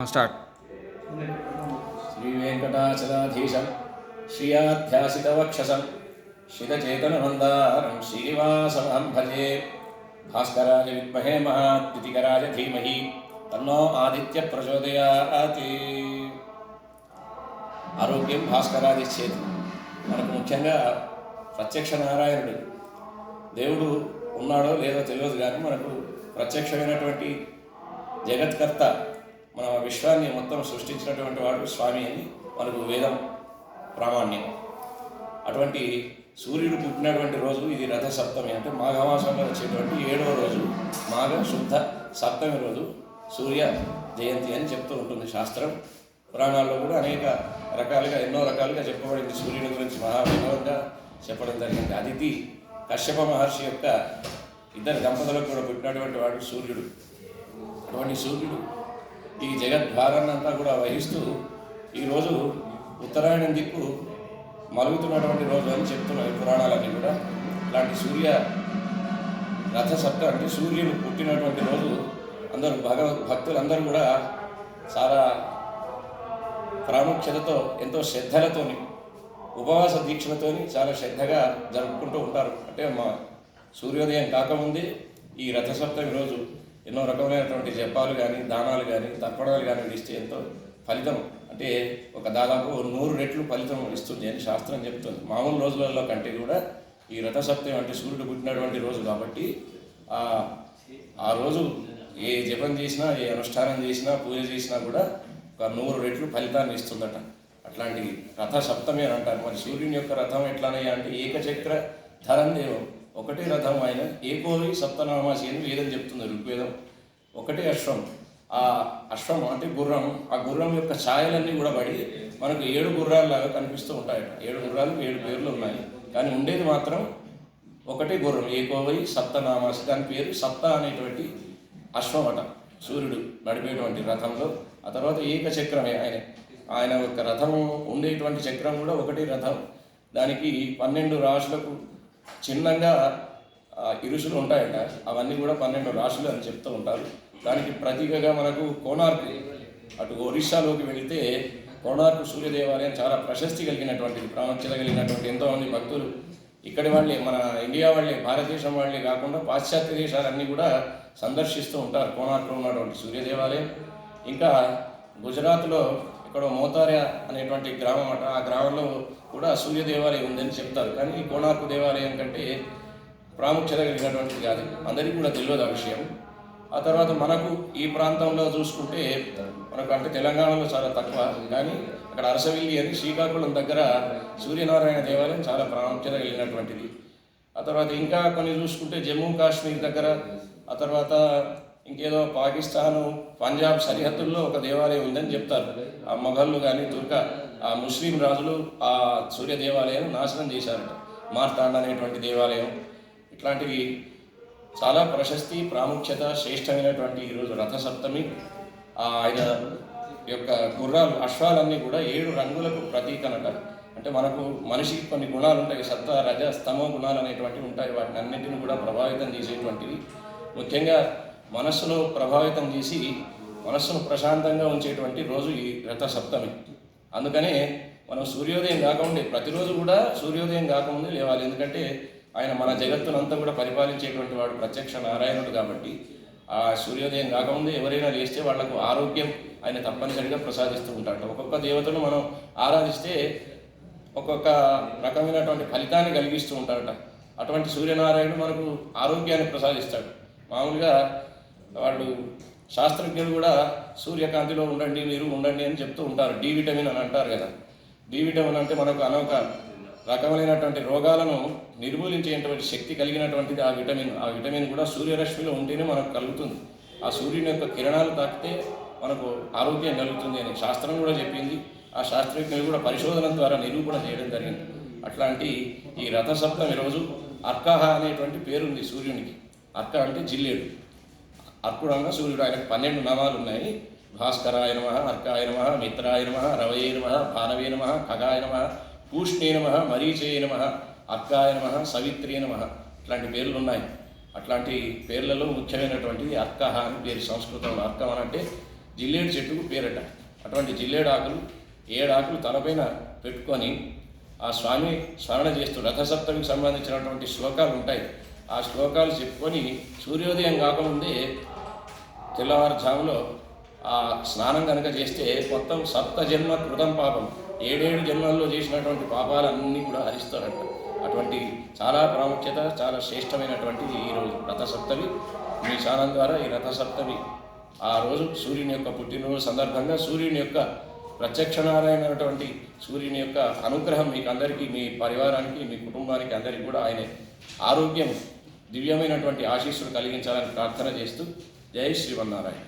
Start. శ్రీవేంకటాచలాధీశం శ్రియాధ్యాసితవక్షసం శితచేతనమందారం శ్రీనివాసమహం భజే భాస్కరాయ విద్మహే మహాద్యుతికరాయ ధీమహి తన్నో ఆదిత్య ప్రచోదయాతి. ఆరోగ్యం భాస్కరాదిచ్చేది మనకు ముఖ్యంగా ప్రత్యక్ష నారాయణుడు దేవుడు ఉన్నాడో లేదో తెలియదు కానీ మనకు ప్రత్యక్షమైనటువంటి జగత్కర్త మన విశ్వాన్ని మొత్తం సృష్టించినటువంటి వాడు స్వామి అని మనకు వేదం ప్రామాణ్యం. అటువంటి సూర్యుడు పుట్టినటువంటి రోజు ఇది రథ సప్తమి అంటే మాఘమాసంలో వచ్చేటువంటి ఏడవ రోజు మాఘ శుద్ధ సప్తమి రోజు సూర్య జయంతి అని చెప్తూ ఉంటుంది శాస్త్రం. పురాణాల్లో కూడా అనేక రకాలుగా ఎన్నో రకాలుగా చెప్పబడింది సూర్యుని గురించి. మహావైభవంగా చెప్పడం జరిగింది. అదితి కశ్యప మహర్షి యొక్క ఇద్దరు దంపతులకు కూడా పుట్టినటువంటి వాడు సూర్యుడు. అటువంటి సూర్యుడు ఈ జగద్భారాన్నంతా కూడా వహిస్తూ ఈరోజు ఉత్తరాయణం దిక్కు మలుగుతున్నటువంటి రోజు అని చెప్తున్నాయి పురాణాలన్నీ కూడా. ఇలాంటి సూర్య రథ సప్త అంటే సూర్యుడు పుట్టినటువంటి రోజు అందరూ భగవద్ భక్తులందరూ కూడా చాలా ప్రాముఖ్యతతో ఎంతో శ్రద్ధలతోని ఉపవాస దీక్షలతోని చాలా శ్రద్ధగా జరుపుకుంటూ ఉంటారు. అంటే మా సూర్యోదయం కాకముందే ఈ రథసప్తమి రోజు ఎన్నో రకమైనటువంటి జపాలు కానీ దానాలు కానీ తర్పణాలు కానీ ఇస్తే ఎంతో ఫలితం. అంటే ఒక దాదాపు నూరు రెట్లు ఫలితం ఇస్తుంది అని శాస్త్రం చెప్తుంది. మామూలు రోజులలో కంటే కూడా ఈ రథసప్తం అంటే సూర్యుడు పుట్టినటువంటి రోజు కాబట్టి ఆ రోజు ఏ జపం చేసినా ఏ అనుష్ఠానం చేసినా పూజ చేసినా కూడా ఒక నూరు రెట్లు ఫలితాన్ని ఇస్తుందట. అట్లాంటి రథ సప్తమే అని అంటారు. మరి సూర్యుని యొక్క రథం ఎట్లానయ్యా అంటే ఏకచక్ర ధరం దేవం ఒకటే రథం ఆయన. ఏకోవి సప్తనామాసి అని వేదం చెప్తుంది ఋగ్వేదం. ఒకటే అశ్వం. ఆ అశ్వం అంటే గుర్రం. ఆ గుర్రం యొక్క ఛాయలన్నీ కూడా పడి మనకు ఏడు గుర్రాల్లాగా కనిపిస్తూ ఉంటాయట. ఏడు గుర్రాలు ఏడు పేర్లు ఉన్నాయి. కానీ ఉండేది మాత్రం ఒకటే గుర్రం. ఏకోవై సప్తనామాసి దాని పేరు సప్త అనేటువంటి అశ్వం అట. సూర్యుడు నడిపేటువంటి రథంలో. ఆ తర్వాత ఏక చక్రమే ఆయన. ఆయన యొక్క రథం ఉండేటువంటి చక్రం కూడా ఒకటే రథం. దానికి పన్నెండు రాశులకు చిన్నంగా ఆ, ఇరుసులు ఉంటాయట. అవన్నీ కూడా పన్నెండు రాశులు అని చెప్తూ ఉంటారు. దానికి ప్రతీకగా మనకు కోణార్క్ అటు ఒరిస్సాలోకి వెళితే కోణార్క్ సూర్యదేవాలయం చాలా ప్రశస్తి కలిగినటువంటిది ప్రాముఖ్యత కలిగినటువంటి ఎంతోమంది భక్తులు. ఇక్కడి వాళ్ళే మన ఇండియా వాళ్ళే భారతదేశం వాళ్ళే కాకుండా పాశ్చాత్య దేశాలన్నీ కూడా సందర్శిస్తూ ఉంటారు. కోణార్క్లో ఉన్నటువంటి సూర్యదేవాలయం. ఇంకా గుజరాత్లో ఇక్కడ మోతార్య అనేటువంటి గ్రామం అట. ఆ గ్రామంలో కూడా సూర్య దేవాలయం ఉందని చెప్తారు. కానీ కోణార్కు దేవాలయం కంటే ప్రాముఖ్యత కలిగినటువంటిది కాదు. అందరికీ కూడా తెలియదు ఆ విషయం. ఆ తర్వాత మనకు ఈ ప్రాంతంలో చూసుకుంటే మనకు అంటే తెలంగాణలో చాలా తక్కువ. కానీ అక్కడ అరసవిల్లి అని శ్రీకాకుళం దగ్గర సూర్యనారాయణ దేవాలయం చాలా ప్రాముఖ్యత కలిగినటువంటిది. ఆ తర్వాత ఇంకా కొన్ని చూసుకుంటే జమ్మూ కాశ్మీర్ దగ్గర ఆ తర్వాత ఇంకేదో పాకిస్తాను పంజాబ్ సరిహద్దుల్లో ఒక దేవాలయం ఉందని చెప్తారు. ఆ మొఘళ్ళు కానీ తుర్క ఆ ముస్లిం రాజులు ఆ సూర్య దేవాలయం నాశనం చేశారట. మార్తాండ అనేటువంటి దేవాలయం. ఇట్లాంటివి చాలా ప్రశస్తి ప్రాముఖ్యత శ్రేష్టమైనటువంటి ఈరోజు రథసప్తమి. ఆ ఆయన యొక్క గుర్రాలు అశ్వాలన్నీ కూడా ఏడు రంగులకు ప్రతీకనట. అంటే మనకు మనిషికి కొన్ని గుణాలు ఉంటాయి. సత్వ రజ స్తమ గుణాలు అనేటువంటివి ఉంటాయి. వాటిని అన్నింటిని కూడా ప్రభావితం చేసేటువంటివి. ముఖ్యంగా మనస్సును ప్రభావితం చేసి మనస్సును ప్రశాంతంగా ఉంచేటువంటి రోజు ఈ రథ సప్తమి అందుకనే మనం సూర్యోదయం కాకముందే ప్రతిరోజు కూడా సూర్యోదయం కాకముందే లేవాలి. ఎందుకంటే ఆయన మన జగత్తునంతా కూడా పరిపాలించేటువంటి వాడు ప్రత్యక్ష నారాయణుడు కాబట్టి ఆ సూర్యోదయం కాకముందే ఎవరైనా లేస్తే వాళ్ళకు ఆరోగ్యం ఆయన తప్పనిసరిగా ప్రసాదిస్తూ ఉంటాడు. ఒక్కొక్క దేవతను మనం ఆరాధిస్తే ఒక్కొక్క రకమైనటువంటి ఫలితాన్ని కలిగిస్తూ ఉంటాడట. అటువంటి సూర్యనారాయణుడు మనకు ఆరోగ్యాన్ని ప్రసాదిస్తాడు. మామూలుగా వాళ్ళు శాస్త్రజ్ఞులు కూడా సూర్యకాంతిలో ఉండండి మీరు ఉండండి అని చెప్తూ ఉంటారు. డి విటమిన్ అని అంటారు కదా. డి విటమిన్ అంటే మనకు అనేక రకమైనటువంటి రోగాలను నిర్మూలించేటువంటి శక్తి కలిగినటువంటిది ఆ విటమిన్. ఆ విటమిన్ కూడా సూర్యరశ్మిలో ఉంటేనే మనకు కలుగుతుంది. ఆ సూర్యుని యొక్క కిరణాలు తాకితే మనకు ఆరోగ్యం కలుగుతుంది అని శాస్త్రం కూడా చెప్పింది. ఆ శాస్త్రజ్ఞులు కూడా పరిశోధన ద్వారా నిరూపణ చేయడం జరిగింది. అట్లాంటి ఈ రథసప్తమి రోజు అర్కహ అనేటువంటి పేరుంది సూర్యునికి. అర్క అంటే జిల్లేడు. అర్కుడంగా సూర్యుడు ఆయనకు పన్నెండు నామాలు ఉన్నాయి. భాస్కరాయ నమ అర్కాయ నమ మిత్రాయ నమ రవయే నమ భానవే నమ ఖగాయ నమ పూష్ణే నమ మరీచే నమ అర్కాయ నమ సవిత్రే నమ ఇట్లాంటి పేర్లు ఉన్నాయి. అట్లాంటి పేర్లలో ముఖ్యమైనటువంటిది అర్కహ అని పేరు సంస్కృతంలో అర్కం అని అంటే జిల్లేడు చెట్టుకు పేరట. అటువంటి జిల్లేడు ఆకులు ఏడాకులు తలపైన పెట్టుకొని ఆ స్వామి స్మరణ చేస్తూ రథసప్తమికి సంబంధించినటువంటి శ్లోకాలు ఉంటాయి. ఆ శ్లోకాలు చెప్పుకొని సూర్యోదయం కాకముందే తెల్లవారుజాములో ఆ స్నానం కనుక చేస్తే మొత్తం సప్త జన్మ కృతం పాపం. ఏడేడు జన్మల్లో చేసినటువంటి పాపాలన్నీ కూడా హరిస్తారట అటువంటి చాలా ప్రాముఖ్యత చాలా శ్రేష్టమైనటువంటిది ఈరోజు రథసప్తమి. మీ ఛానల్ ద్వారా ఈ రథసప్తమి ఆ రోజు సూర్యుని యొక్క పుట్టినరోజు సందర్భంగా సూర్యుని యొక్క ప్రత్యక్షనారాయణటువంటి సూర్యుని యొక్క అనుగ్రహం మీకు అందరికీ మీ పరివారానికి మీ కుటుంబానికి అందరికీ కూడా ఆయన ఆరోగ్యం దివ్యమైనటువంటి ఆశీస్సులు కలిగించాలని ప్రార్థన చేస్తూ జై శ్రీవన్నారాయణ